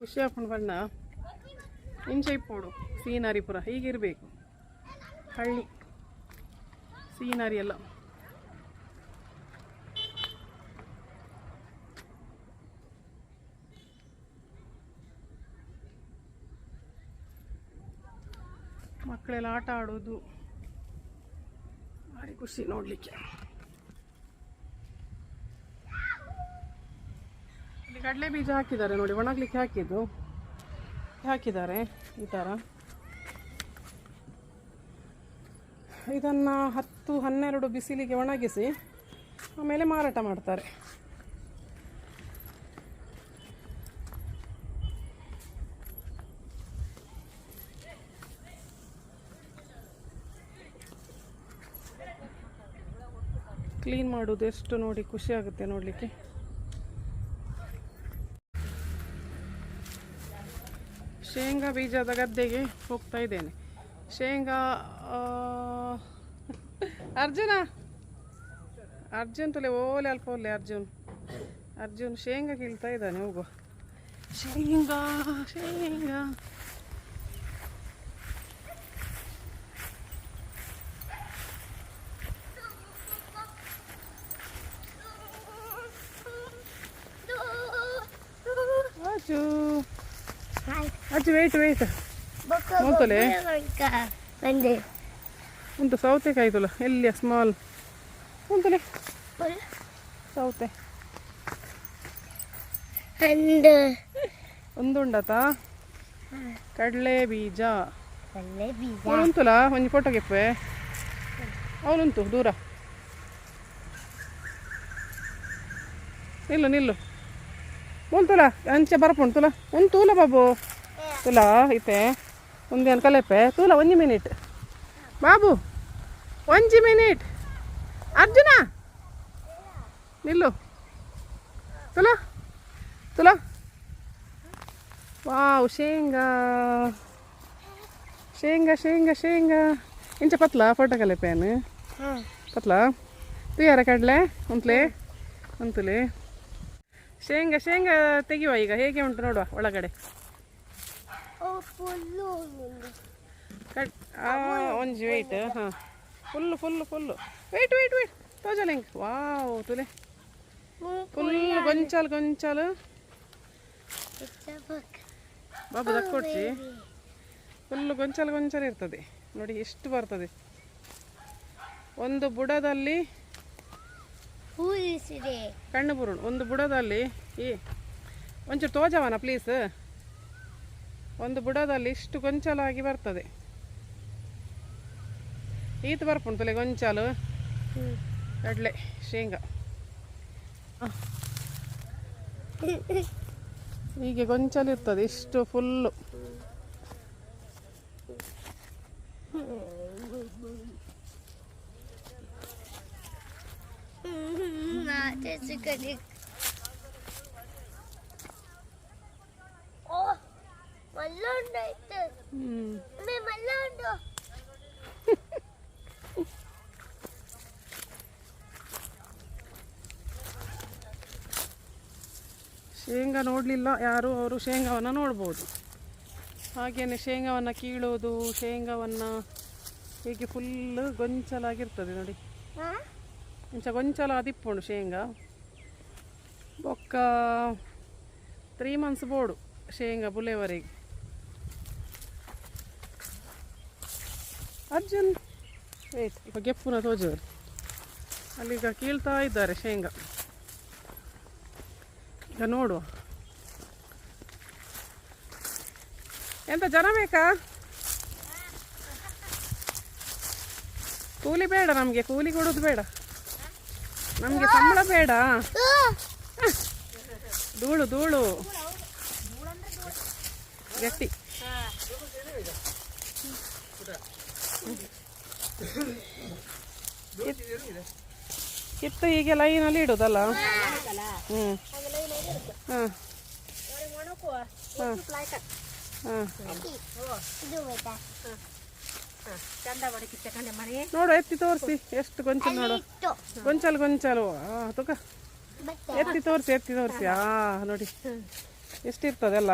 ಖುಷಿ ಹಾಕೊಂಡು ಬಣ್ಣ. ಇಂಚೈಪೋಡು ಸೀನಾರಿಪುರ ಹೀಗಿರಬೇಕು. ಹಳ್ಳಿ. ಸೀನಾರಿ ಎಲ್ಲ. ಮಕ್ಕಳೆಲ್ಲ ಆಟ ಆಡೋದು. ಭಾರಿ ಖುಷಿ ನೋಡಲಿಕ್ಕೆ. ಕಡಲೆ ಬೀಜ ಹಾಕಿದ್ದಾರೆ ನೋಡಿ, ಒಣಗ್ಲಿಕ್ಕೆ ಹಾಕಿದ್ದು. ಹಾಕಿದ್ದಾರೆ ಈ ಥರ ಇದನ್ನು ಹತ್ತು ಹನ್ನೆರಡು ಬಿಸಿಲಿಗೆ ಒಣಗಿಸಿ ಆಮೇಲೆ ಮಾರಾಟ ಮಾಡ್ತಾರೆ. ಕ್ಲೀನ್ ಮಾಡೋದು ಎಷ್ಟು ನೋಡಿ ಖುಷಿ ಆಗುತ್ತೆ ನೋಡಲಿಕ್ಕೆ. ಶೇಂಗಾ ಬೀಜದ ಗದ್ದೆಗೆ ಹೋಗ್ತಾ ಇದ್ದೇನೆ. ಶೇಂಗಾ ಅರ್ಜುನ? ಅರ್ಜುನ್ ತುಲೆ ಓಲೆ ಅಲ್ಪ ಓಲೆ ಅರ್ಜುನ್. ಅರ್ಜುನ್ ಶೇಂಗಾ ಕೀಳ್ತಾ ಇದ್ದಾನೆ ಹೋಗುವ ಶೇಂಗಾ ಶೇಂಗಾ Ajju hi Ajju wait wait ನೋಡ್ತಲೇ? ಉಂಟು ಸೌತೆಕಾಯಿ ತುಲ. ಎಲ್ಲಿಯ ಸ್ಮಾಲ್ ಉಂಟಲೆ. ಸೌತೆ. ಒಂದುಂಡತಾ? ಕಡಲೆ ಬೀಜ. ಅಲ್ಲೇ ಒಂದು ಫೋಟೋ ಕೆಪ್ಪೆ. ಅವನುಂಟು ದೂರ. ನಿಲ್ಲು ನಿಲ್ಲು. ಉಂತುಲ ಅಂಚೆ ಬರಪುಂಟುಲ? ತೂಲ ಬಾಬು? ತುಲ ಐತೆ ಒಂದೇನು ಕಲೆಪೆ ತೂಲ ಒಂಜಿ ಮಿನಿಟ್. ಬಾಬು ಒಂಜಿ ಮಿನಿಟ್. ಅರ್ಜುನ ನಿಲ್ಲು. ತುಲ ತುಲ. ವಾವ್ ಶೇಂಗಾ. ಶೇಂಗಾ ಶೇಂಗಾ ಶೇಂಗಾ. ಇಂಚ ಪತ್ಲ ಫೋಟೋ ಕಲೆಪೇನು ಹಾಂ. ಪತ್ಲ? ತುಯಾರ ಕಡಲೆ ಒಂತ್ಲೆ ಅಂತಲೇ ಶೇಂಗಾ ಶೇಂಗಾ ತೆಗಿಯುವ ಈಗ ಹೇಗೆ ಉಂಟು ನೋಡುವ ಒಳಗಡೆ? ಓ ಫುಲ್ಲು ಕಟ್. ಒಂಜಿ ವೆಯ್ಟ್ ಹಾಂ. Full full full wait wait wait ತೋಜಲಿಂಗ್ wow ತುಲೆ. ಫುಲ್ ಗೊಂಚಾಲು ಗೊಂಚಾಲು. ಬಾಬು ದಕ್ಕೊಡ್ಸಿ ಫುಲ್ಲು ಗೊಂಚಾಲು ಗೊಂಚಾಲು ಇರ್ತದೆ. ನೋಡಿ ಎಷ್ಟು ಬರ್ತದೆ. ಒಂದು ಬುಡದಲ್ಲಿ ಕಣ್ಣು ಬುರುಣ್. ಒಂದು ಬುಡದಲ್ಲಿ ಈ ಒಂಚೂರು ತೋಜವನ ಪ್ಲೀಸ್ ಒಂದು ಬುಡದಲ್ಲಿ ಇಷ್ಟು ಗೊಂಚಲಾಗಿ ಬರ್ತದೆ ಈತ ಬರ್ಪುಂಟು ಗೊಂಚಲು ಕಡಲೆ ಶೇಂಗಾ ಹೀಗೆ ಗೊಂಚಲು ಇರ್ತದೆ ಇಷ್ಟು ಫುಲ್ಲು ಆಚೆ ಶೇಂಗಾ ನೋಡಲಿಲ್ಲ ಯಾರು ಅವರು ಶೇಂಗಾವನ್ನು ನೋಡ್ಬೋದು. ಹಾಗೆಯೇ ಶೇಂಗಾವನ್ನು ಕೀಳೋದು ಶೇಂಗಾವನ್ನು ಹೀಗೆ ಫುಲ್ಲು ಗೊಂಚಲಾಗಿರ್ತದೆ ನೋಡಿ. ಇಂಚ ಗೊಂಚಲ ದಿಪ್ಪುಂಡು ಶೇಂಗಾ. ಬೊಕ್ಕ ತ್ರೀ ಮಂತ್ಸ್ ಬೋಡು ಶೇಂಗಾ ಬುಲೆವರೆಗೆ ಅರ್ಜುನ್ ವೇಟ್ ಈಗ ಗೆಪ್ಪುನ ತೋಜವರು ಅಲ್ಲಿಗ ಕೀಳ್ತಾ ಇದ್ದಾರೆ ಶೇಂಗಾ. ಈಗ ನೋಡುವ. ಎಂತ ಜನ ಬೇಕಾ? ಕೂಲಿ ಬೇಡ ನಮಗೆ, ಕೂಲಿ ಕೊಡೋದು ಬೇಡ. ನಮಗೆ ಸಂಬಳ ಬೇಡ. ಧೂಳು ಧೂಳು. ಗಟ್ಟಿ. ಕಿತ್ತು ಹೀಗೆ ಲೈನಲ್ಲಿ ಇಡೋದಲ್ಲ? ಹ್ಞೂ ಹಾಂ. ಹಾಂ. ನೋಡು ಎತ್ತಿ ತೋರಿಸಿ. ಎಷ್ಟು ಗೊಂಚಲು ನೋಡು. ಗೊಂಚಲು ಗೊಂಚಲು. ತುಕ. ಎತ್ತಿ ತೋರಿಸಿ ಎತ್ತಿ ತೋರಿಸಿ. ಆ ನೋಡಿ. ಎಷ್ಟಿರ್ತದೆಲ್ಲ?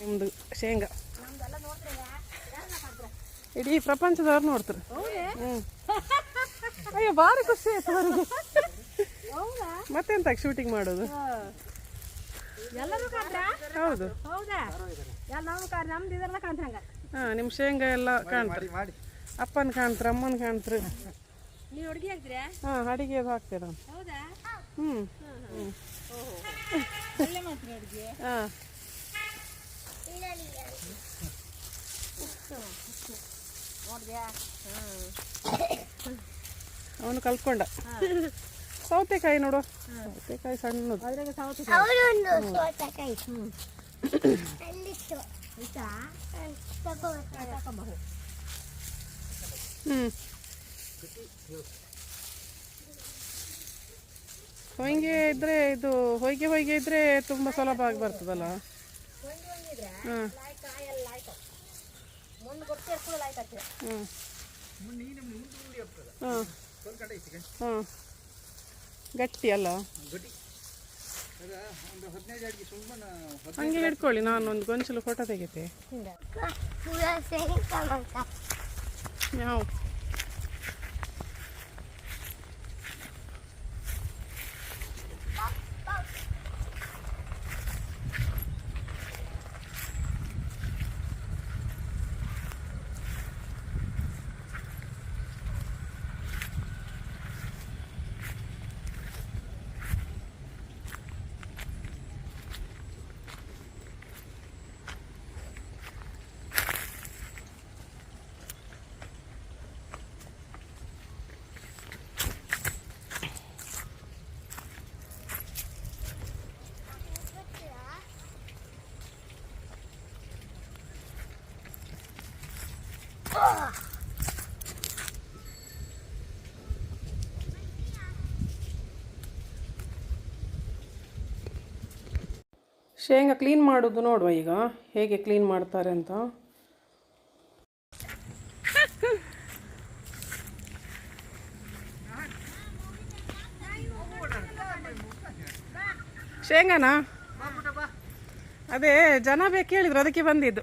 ನಿಮ್ದು ಶೇಂಗಾ. ಇಡೀ ಪ್ರಪಂಚದವ್ರು ನೋಡ್ತಾರೆ. ಹ್ಞೂ ಅಯ್ಯೋ ಭಾರಿ ಖುಷಿ ಆಯ್ತು ಮತ್ತೆಂತ ಶೂಟಿಂಗ್ ಮಾಡೋದು? ಹೌದು. ಹಾಂ ನಿಮ್ಮ ಶೇಂಗಾ ಎಲ್ಲ ಕಾಣ್ತಾರೆ. ಅಪ್ಪನ ಕಾಣ್ತಾರೆ ಅಮ್ಮನ ಕಾಣ್ತಾರೆ. ಹ್ಮ್ ಹ್ಮ್ ಹ್ಮ್ ಹಾಂ ಅಡಿಗೆ ಹ್ಮ್ ಹ್ಮ್. ಹಾಂ ಅವನು ಕಲ್ತ್ಕೊಂಡ ಸೌತೆಕಾಯಿ ನೋಡು. ಸೌತೆಕಾಯಿ ಸಣ್ಣದು. ಹೊಯ್ಗೆ ಇದ್ರೆ ಇದು ಹೊಯ್ಗೆ ಹೊಯ್ಗೆ ಇದ್ರೆ ತುಂಬ ಸುಲಭ ಆಗಿ ಬರ್ತದಲ್ಲ ಹಾಂ ಲಾಯ್ಕ ಎಲ್ಲ ಆಯ್ತು ಮುಂದೆ ಗೊತ್ತೇ ಕೂಡ ಲಾಯ್ಕ ಆಗ್ತದೆ ಹ್ಞೂ ಹಾಂ ಹಾಂ ಗಟ್ಟಿ ಅಲ್ಲ? ಹಂಗೆ ಹಿಡ್ಕೊಳ್ಳಿ ನಾನು ಒಂದು ಗೊಂಚಲು ಫೋಟೋ ತೆಗಿತೆ. ಯಾವ? ಶೇಂಗಾ ಕ್ಲೀನ್ ಮಾಡೋದು ನೋಡುವ ಈಗ. ಹೇಗೆ ಕ್ಲೀನ್ ಮಾಡ್ತಾರೆ ಅಂತ. ಶೇಂಗಾನಾ? ಅದೇ ಜನ ಬೇಕು ಹೇಳಿದ್ರು ಅದಕ್ಕೆ ಬಂದಿದ್ದು.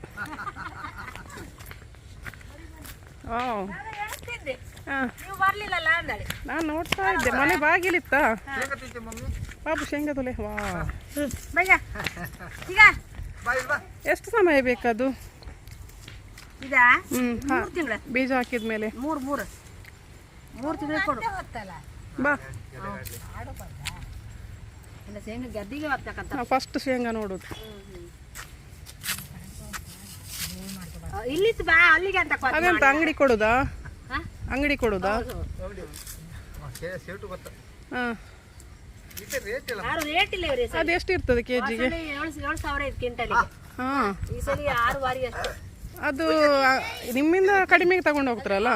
ನಾನು ನೋಡ್ತಾ ಇದ್ದೆ ಮನೆ ಬಾಗಿಲಿತ್ತ? ಬಾಬು ಶೇಂಗಾ ತೊಲೆ. ವಾ. ಎಷ್ಟು ಸಮಯ ಬೇಕದು? ಇದಾ? ಮೂರು ತಿಂಗಳ. ಬೀಜ ಹಾಕಿದ ಮೇಲೆ ಮೂರು ಮೂರು. ಮೂರು ತಿಂಗಳು ಕೊಡು. ಬಾ. ಇಲ್ಲ ಶೇಂಗಾ ಗದ್ದಿಗೆ ಹೋಗ್ತಕ್ಕಂಥ ನಾವು ಫಸ್ಟ್ ಶೇಂಗಾ ನೋಡುದು. ಇಲ್ಲಿತ್ತು ಬಾ ಅಲ್ಲಿಗೆ ಅಂತ ಕೊಟ್ಟು ಅದೆಂತ ಅಂಗಡಿ ಕೊಡುದಾ? ಅಂಗಡಿ ಕೊಡುದಾ? ಹಾಂ. ಯಾರು ರೇಟ್ ಇಲ್ಲ ಇವ್ರಿ ಅದು ಎಷ್ಟು ಇರ್ತದೆ ಕೆ ಜಿಗೆ ಏಳು ಏಳು ಸಾವಿರ ಐದು ಕ್ವಿಂಟಲಿಗೆ ಹಾಂ. ಈ ಸಲ ಆರು ವಾರಿ ಅಷ್ಟು. ಅದು ನಿಮ್ಮಿಂದ ಕಡಿಮೆಗೆ ತಗೊಂಡು ಹೋಗ್ತಾರಲ್ಲ?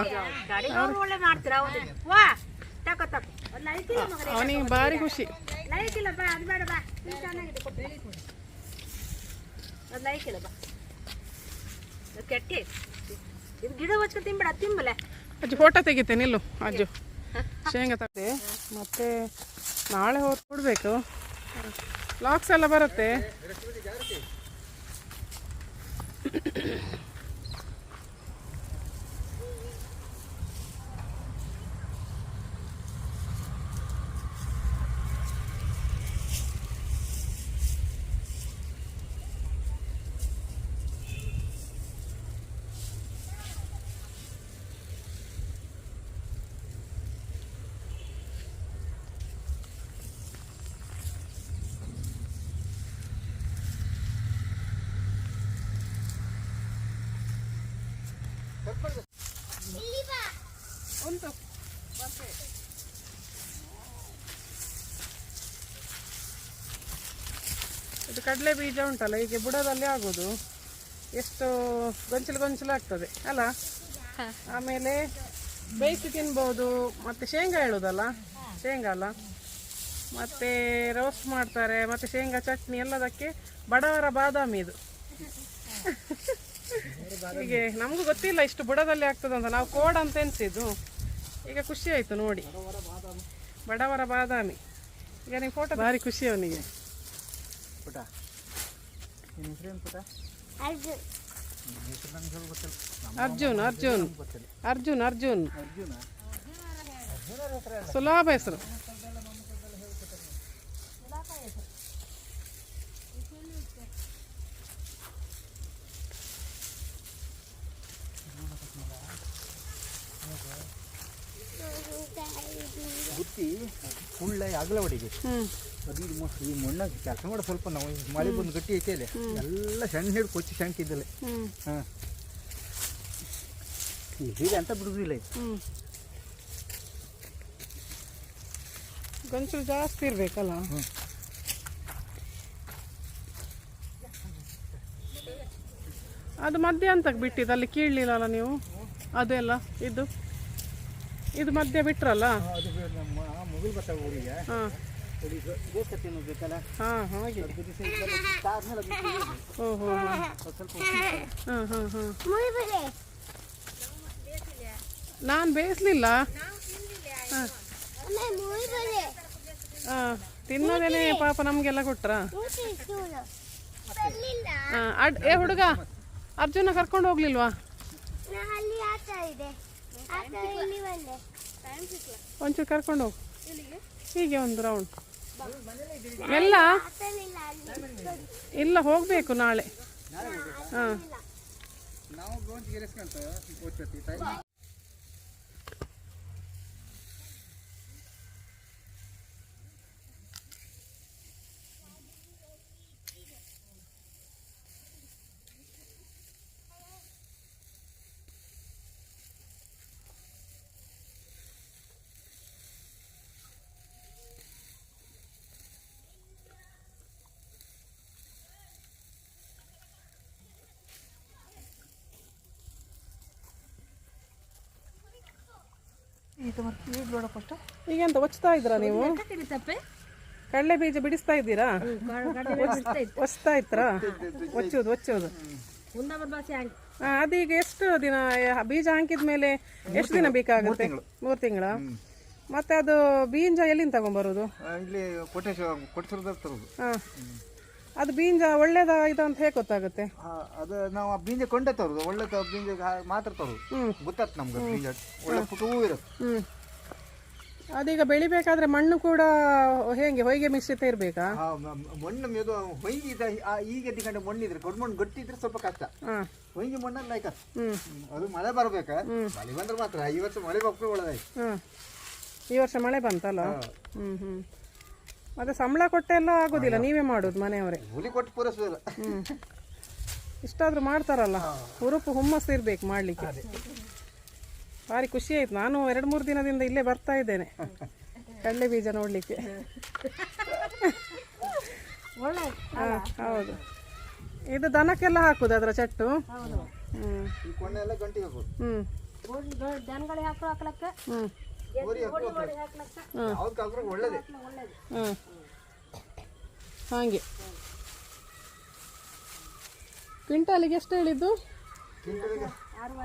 ಒಳ್ಳೆ ಮಾಡ್ತೀರ ವಾ ತಕೋ ತಕೋ. ಅವನಿಗೆ ಭಾರಿ ಖುಷಿ. ಲೈಟ್ ಇಲ್ಲ ಬಾ ಅದು ಬೇಡ ಬಾ. ಚೆನ್ನಾಗಿದೆ ಅದು ಲೈಟ್ ಇಲ್ಲ ಬಾ. ಕೆಟ್ಟಿ. ಇದು ಗಿಡ ಹಚ್ಕೊ ತಿನ್ಬೇಡ ತಿಂಬಲೆ ಅಜ್ಜು ಫೋಟೋ ತೆಗಿತೇನೆ ನಿಲ್ಲು ಅಜ್ಜು. ಶೇಂಗಾ ತಗದೆ. ಮತ್ತೆ ನಾಳೆ ಹೋಗಿ ಕೊಡಬೇಕು ಲಾಕ್ಸ್ ಎಲ್ಲ ಬರುತ್ತೆ. ಉಂಟು ಇದು ಕಡಲೆ ಬೀಜ ಉಂಟಲ್ಲ ಹೀಗೆ ಬುಡದಲ್ಲಿ ಆಗೋದು. ಎಷ್ಟು ಗೊಂಚಲು ಗೊಂಚಲು ಆಗ್ತದೆ ಅಲ್ಲ? ಆಮೇಲೆ ಬೇಯಿಸಿ ತಿನ್ಬೋದು ಮತ್ತೆ ಶೇಂಗಾ ಹೇಳೋದಲ್ಲ? ಶೇಂಗಾ ಅಲ್ಲ? ಮತ್ತೆ ರೋಸ್ಟ್ ಮಾಡ್ತಾರೆ ಮತ್ತೆ ಶೇಂಗಾ ಚಟ್ನಿ ಎಲ್ಲದಕ್ಕೆ ಬಡವರ ಬಾದಾಮಿ ಇದು. ಹೀಗೆ ನಮಗೂ ಗೊತ್ತಿಲ್ಲ ಇಷ್ಟು ಬುಡದಲ್ಲಿ ಆಗ್ತದೆ ಅಂತ ನಾವು ಕೋಡ್ ಅಂತ ಎನ್ಸಿದ್ದು. ಈಗ ಖುಷಿ ಆಯಿತು ನೋಡಿ. ಬಡವರ ಬಾದಾಮಿ. ಈಗ ನೀವು ಫೋಟೋ ಭಾರಿ ಖುಷಿ ಅವನಿಗೆ. ಪುಟ. ಅರ್ಜುನ್. ಅರ್ಜುನ್ ಅರ್ಜುನ್. ಅರ್ಜುನ? ಸುಲಭ ಹೆಸರು. ಉಳ್ಳ ಅಗಲ ಹೊಡಿಗೆ ಹ್ಞೂ ಅದು ಇದು ಮ- ಈ ಮಣ್ಣಾಗ ಕೆಲಸ ಮಾಡೋ ಸ್ವಲ್ಪ ನಾವು ಮಳೆ ಬಂದು ಗಟ್ಟಿ ಐತೆ ಇಲ್ಲ. ಎಲ್ಲ ಸಣ್ಣ ಹಿಡ್ದು ಕೊಚ್ಚಿ ಹ್ಞೂ ಹಾಂ. ಹೀಗೆ ಅಂತ ಬಿಡುದಿಲ್ಲ ಇದು. ಗೊಂಚಲು ಜಾಸ್ತಿ ಇರಬೇಕಲ್ಲ. ಅದು ಮಧ್ಯ ಅಂತ ಬಿಟ್ಟಿದ್ದು ಅಲ್ಲಿ ಕೀಳಲಿಲ್ಲಲ್ಲ ನೀವು? ಅದೆಲ್ಲ ಇದು? ಇದು ಮಧ್ಯ ಬಿಟ್ರಲ್ಲ? ಅದು ನಮ್ಮ ಮುಗಿಲು ಬರ್ತಾವ ಊರಿಗೆ. ಹಾಂ. ತಿನ್ನಬೇಕಲ್ಲ ಹಾಂ ಹಾಗೆ. ಹೋ. ಹಾಂ. ಹಾಂ ಹಾಂ ನಾನು ಬೇಯಿಸ್ಲಿಲ್ಲ? ಹಾಂ ಹಾಂ ತಿನ್ನೋದೇನೆ ಪಾಪ ನಮಗೆಲ್ಲ ಕೊಟ್ರಾ? ಹಾಂ ಅಡ್ ಏ ಹುಡುಗ ಅರ್ಜುನ ಕರ್ಕೊಂಡು ಹೋಗ್ಲಿಲ್ವಾ? ಒಂಚೂರು ಕರ್ಕೊಂಡು ಹೋಗು. ಹೀಗೆ ಒಂದು ರೌಂಡ್ ಎಲ್ಲ? ಇಲ್ಲ ಹೋಗಬೇಕು ನಾಳೆ. ಹಾಂ. ನಾವು ಗೋಂಚ್ ಗಿರಿಸ್ಕೊಂತ ಓದ್ತೀವಿ ತಾಯಿ ಈಗ ಎಂತ ಒಚ್ತಾ ಇದ್ರಾ ನೀವು? ಕಡಲೆ ಬೀಜ ಬಿಡಿಸ್ತಾ ಇದ್ದೀರಾ? ಒಚ್ತಾ ಇತ್ರಾ ಒಚ್ಚೋದು ಒಚ್ಚೋದು. ಅದೀಗ ಎಷ್ಟು ದಿನ ಬೀಜ ಹಾಕಿದ ಮೇಲೆ ಎಷ್ಟು ದಿನ ಬೇಕಾಗುತ್ತೆ? ಮೂರು ತಿಂಗಳ. ಮತ್ತೆ ಅದು ಬೀಜ ಎಲ್ಲಿಂದ ತಗೊಂಡ್ಬರೋದು ಇಲ್ಲಿ ಕೊಟ್ಟೇಶ್ವರ ಕೊಟ್ಟೇಶ್ವರದಾಗ ತರೋದು. ಹಾಂ. ಅದು ಬೀಜ ಒಳ್ಳೇದ ಇದು ಅಂತ ಹೇಗೆ ಗೊತ್ತಾಗುತ್ತೆ? ಆ, ಅದು ನಾವು ಆ ಬೀಜ ಕೊಂಡೆ ತರೋದು ಒಳ್ಳೆ ತ- ಬೀಜ ಹಾ- ಮಾತ್ರ ತರೋದು. ಗೊತ್ತಾತ್ ನಮ್ಗೆ ಬೀಜ. ಒಳ್ಳೆ ಪುಟವೂ ಇರುತ್ತೆ. ಹ್ಞೂ ಅದೀಗ ಬೆಳಿಬೇಕಾದ್ರೆ ಮಣ್ಣು ಕೂಡ ಹೇಗೆ ಹೊಯ್ಗೆ ಮಿಶ್ರಿತ ಇರಬೇಕಾ? ಆ, ಮ- ಮ- ಮಣ್ಣು ಇದು ಹೊಯ್ಗೆ ಇದ ಆ ಈಗ ಎದ್ದಿಕೊಂಡು ಮಣ್ಣು ಇದ್ರೆ ದೊಡ್ಡ ಮಣ್ಣು ಗಟ್ಟಿ ಇದ್ರೆ ಸ್ವಲ್ಪ ಕಷ್ಟ. ಹಾಂ. ಹೊಯ್ಗೆ ಮಣ್ಣಲ್ಲಿ ಲೈಕ ಹ್ಞೂ ಅದು ಮಳೆ ಬರಬೇಕಾ. ಮಳೆ ಬಂದ್ರೆ ಮಾತ್ರ. ಈ ವರ್ಷ ಮಳೆ ಬಪ್ಪೆ ಒಳ್ಳೆದಾಯ್ತು. ಹಾಂ ಈ ವರ್ಷ ಮಳೆ ಬಂತಲ್ಲ? ಹ್ಞೂ ಹ್ಞೂ ಮತ್ತೆ ಸಂಬಳ ಕೊಟ್ಟೆಲ್ಲ ಆಗೋದಿಲ್ಲ ನೀವೇ ಮಾಡೋದು ಮನೆಯವರೇ. ಹುಲಿ ಕೊಟ್ಟು ಪೂರೈಸೋದಿಲ್ಲ ಹ್ಞೂ ಇಷ್ಟಾದರೂ ಮಾಡ್ತಾರಲ್ಲ ಹುರುಪು ಹುಮ್ಮಸ್ಸು ಇರ್ಬೇಕು ಮಾಡಲಿಕ್ಕೆ. ಭಾರಿ ಖುಷಿ ಆಯ್ತು. ನಾನು ಎರಡು ಮೂರು ದಿನದಿಂದ ಇಲ್ಲೇ ಬರ್ತಾ ಇದ್ದೇನೆ ಕಡಲೆ ಬೀಜ ನೋಡಲಿಕ್ಕೆ. ಒಳ್ಳೆ ಹಾಂ ಹೌದು. ಇದು ದನಕ್ಕೆಲ್ಲ ಹಾಕುದು ಅದರ ಚಟ್ಟು? ಹ್ಞೂ ಈ ಹ್ಮ್. ಎಲ್ಲ ಗಂಟಿಗೆ ಹಾಕೋದು ಹ್ಞೂ ಹ್ಞೂ ಹಾಗೆ. ಕ್ವಿಂಟಾಲಿಗೆ ಎಷ್ಟು ಹೇಳಿದ್ದು?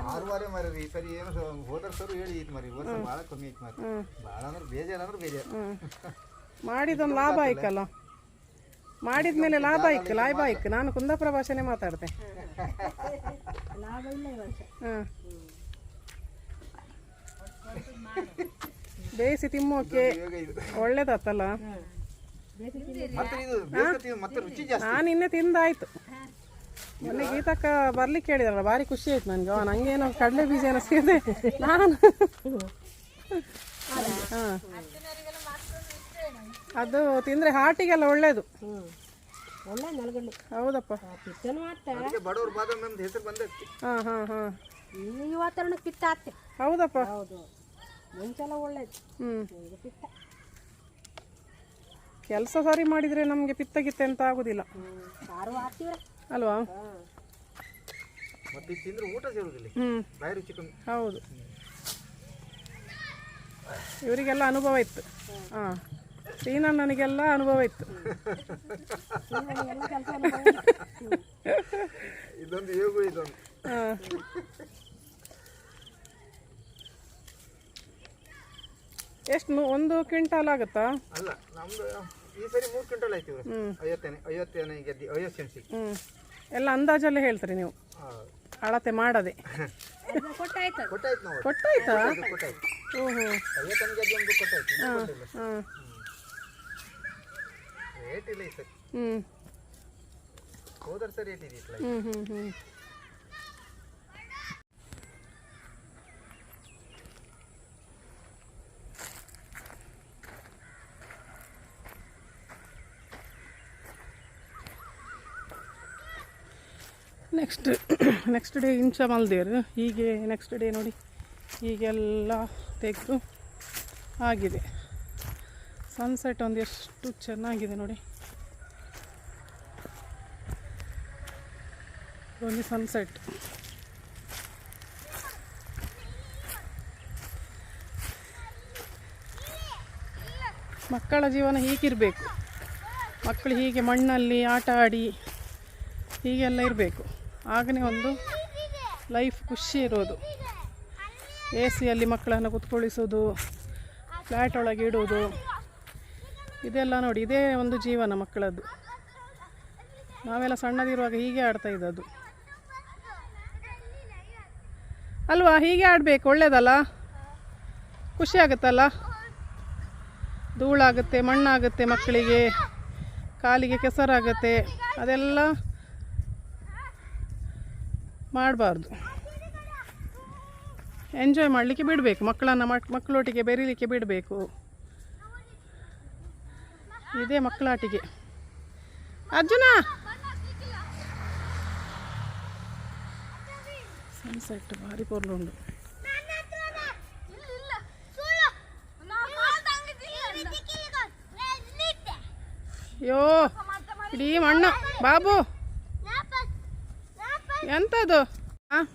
ಆರೂವರೆ. ಮರಿ ಈ ಸರಿ ಏನು ಸ- ಹೋದ್ರ ಸರ್ ಹೇಳಿ ಇದು ಮರಿ ಭಾಳ ಕಮ್ಮಿ ಐತಿ ಮರಿ ಹ್ಞೂ ಭಾಳ ಅಂದ್ರೆ ಬೇಜಾರು ಅಂದ್ರೆ ಬೇಜಾರು. ಹ್ಞೂ ಮಾಡಿದೊಂದು ಲಾಭ ಆಯ್ಕಲ್ಲ. ಮಾಡಿದ್ಮೇಲೆ ಲಾಭ ಆಯ್ಕೆ ಲಾಭ ಆಯ್ಕೆ. ನಾನು ಕುಂದಾಪುರ ಭಾಷೆನೇ ಮಾತಾಡ್ತೆ ಹಾಂ ಬೇಯಿಸಿ ತಿಮ್ಮೋಕೆ ಒಳ್ಳೇದಾತಲ್ಲ? ಮತ್ತೆ ಇದು ಬೇಕತ್ತಿ ಮತ್ತೆ ರುಚಿ ಜಾಸ್ತಿ. ನಾನು ಇನ್ನೇ ತಿಂದಾಯ್ತು. ಮೊನ್ನೆ ಗೀತಕ್ಕ ಬರ್ಲಿಕ್ಕೆ ಹೇಳಿದ್ರಲ್ಲ ಭಾರಿ ಖುಷಿ ಆಯ್ತು ನನಗೆ. ನಂಗೇನೋ ಕಡಲೆ ಬೀಜ ಏನೋ ಸಿಗದೆ ನಾನು ಹಾಂ. ಅದು ತಿಂದರೆ ಹಾರ್ಟಿಗೆಲ್ಲ ಒಳ್ಳೇದು. ಹೌದಪ್ಪ. ಹಾಂ ಹಾಂ ಹಾಂ. ಈ ವಾತಾವರಣಕ್ಕೆ ಪಿತ್ತ ಹೌದಪ್ಪ. ಹೌದು. ಮುಂಚೆಲ್ಲ ಒಳ್ಳೇದು. ಹ್ಞೂ ಈಗ ಪಿತ್ತ. ಕೆಲಸ ಸರಿ ಮಾಡಿದರೆ ನಮಗೆ ಪಿತ್ತ ಗಿತ್ತ ಅಂತ ಆಗೋದಿಲ್ಲ. ಹ್ಞೂ ಸಾರು ಹಾಕ್ತೀವ್ರೆ? ಅಲ್ವಾ? ಹಾಂ. ಮತ್ತೆ ಇದು ತಿಂದ್ರೆ ಊಟ ಸೇರುದಿಲ್ಲ ಹ್ಞೂ ಬಾಯಿ ರುಚಿ ಕಮ್ಮಿ. ಹೌದು. ಇವರಿಗೆಲ್ಲ ಅನುಭವ ಇತ್ತು. ಹಾಂ. ನನಗೆಲ್ಲ ಅನುಭವ ಇತ್ತು. ಎಲ್ಲ ಕೆಲಸ ಇದೊಂದು ಯೋಗ ಇದೊಂದು. ಹಾಂ. ಎಷ್ಟು ಒಂದು ಕ್ವಿಂಟಾಲ್ ಆಗುತ್ತಾ? ಅಲ್ಲ ನಮ್ದು ಈ ಸರಿ ಮೂರು ಕ್ವಿಂಟಲ್ ಆಯ್ತು. ಐವತ್ತನೇ ಐವತ್ತನೇ ಗೆದ್ದಿ ಐವತ್ತು ಎಲ್ಲ ಅಂದಾಜಲ್ಲೇ ಹೇಳ್ತೀರಿ ನೀವು. ಅಳತೆ ಮಾಡದೆ. ಕೊಟ್ಟಾಯ್ತು ಓಹೋ ರೇಟ್ ಇಲ್ಲ ಈ ಸರಿ. ಹ್ಞೂ ಹೋದ್ರ ಸರಿ ರೇಟ್ ಇದಿಲ್ಲ ಹ್ಞೂ ಹ್ಞೂ ಹ್ಞೂ ನೆಕ್ಸ್ಟ್ ನೆಕ್ಸ್ಟ್ ಡೇ ಇಂಚ ಮಲ್ದೇರು ಹೀಗೆ ನೆಕ್ಸ್ಟ್ ಡೇ ನೋಡಿ ಹೀಗೆಲ್ಲ ತೆಗೆದು ಆಗಿದೆ. ಸನ್ಸೆಟ್ ಒಂದು ಎಷ್ಟು ಚೆನ್ನಾಗಿದೆ ನೋಡಿ. ಒಂದು ಸನ್ಸೆಟ್ ಮಕ್ಕಳ ಜೀವನ ಹೀಗಿರಬೇಕು. ಮಕ್ಕಳು ಹೀಗೆ ಮಣ್ಣಲ್ಲಿ ಆಟ ಆಡಿ ಹೀಗೆಲ್ಲ ಇರಬೇಕು. ಆಗನೇ ಒಂದು ಲೈಫ್ ಖುಷಿ ಇರೋದು. ಎ ಸಿಯಲ್ಲಿ ಮಕ್ಕಳನ್ನು ಕುತ್ಕೊಳಿಸೋದು ಫ್ಲ್ಯಾಟ್ ಒಳಗೆ ಇಡೋದು. ಇದೆಲ್ಲ ನೋಡಿ, ಇದೇ ಒಂದು ಜೀವನ ಮಕ್ಕಳದ್ದು. ನಾವೆಲ್ಲ ಸಣ್ಣದಿರುವಾಗ ಹೀಗೆ ಆಡ್ತಾ ಇದ್ದದ್ದು. ಅಲ್ವಾ, ಹೀಗೆ ಆಡಬೇಕು, ಒಳ್ಳೇದಲ್ಲ? ಖುಷಿ ಆಗುತ್ತಲ್ಲ? ಧೂಳಾಗುತ್ತೆ, ಮಣ್ಣಾಗುತ್ತೆ ಮಕ್ಕಳಿಗೆ, ಕಾಲಿಗೆ ಕೆಸರಾಗುತ್ತೆ, ಅದೆಲ್ಲ ಮಾಡಬಾರ್ದು. ಎಂಜಾಯ್ ಮಾಡಲಿಕ್ಕೆ ಬಿಡಬೇಕು. ಮಕ್ಕಳನ್ನು ಮಕ್ ಮಕ್ಕಳೊಟ್ಟಿಗೆ ಬೆರೀಲಿಕ್ಕೆ ಬಿಡಬೇಕು. ಇದೇ ಮಕ್ಕಳಾಟಿಗೆ. ಅರ್ಜುನ! ಸನ್ಸೆಟ್ ಭಾರಿ ಪೊರ್ಲುಂಡು ಅಯ್ಯೋ! ಇಡೀ ಮಣ್ಣು. ಬಾಬು! ಹಾಂ ಹಾಂ?